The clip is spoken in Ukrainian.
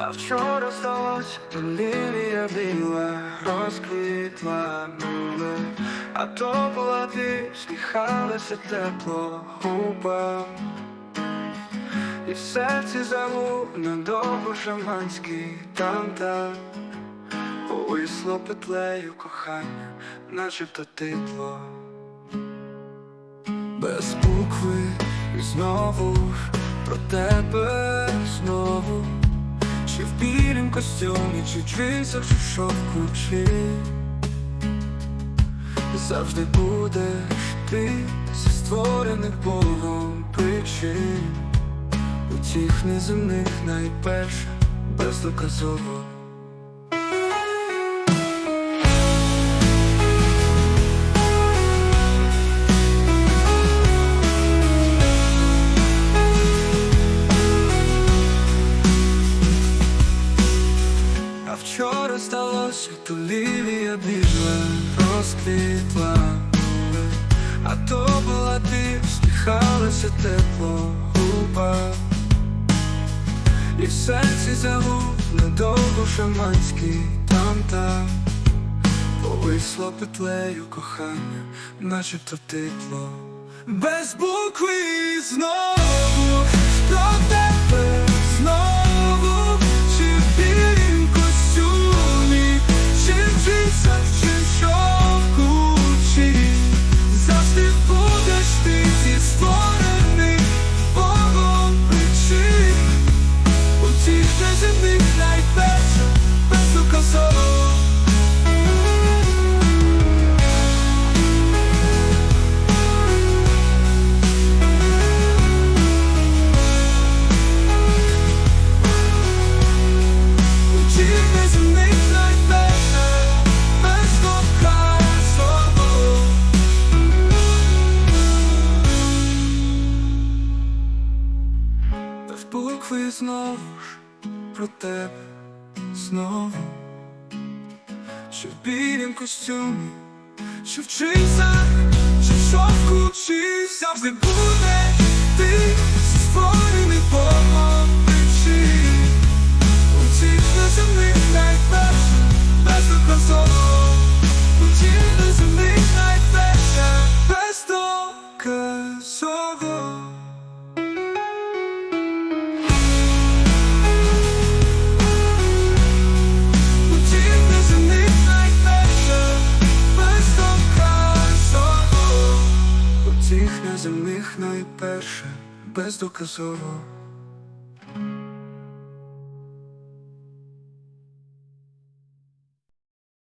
А вчора сталося, то лілія біла розквітла нуле, а то була ти, сміхалася тепло губа. І в серці загув надовго шаманський там-там Повисло петлею кохання, начебто титло Без букви і знову про тебе білім костюмі, чи в джинсах, чи шовку, чи Завжди будеш ти зі створених Богом причин. Утіх неземних найперше бездоказово сталося, то лілія біжла, розквітла А то була ти, всміхалася тепло губа І в серці загув недовго шаманський там-там Повисло петлею кохання, начебто титло Без букви знову букви знову ж про тебе знову Що в білім костюмі, що в джинсах, що в шовку, чи взяв буде Утіх неземних найперше бездоказово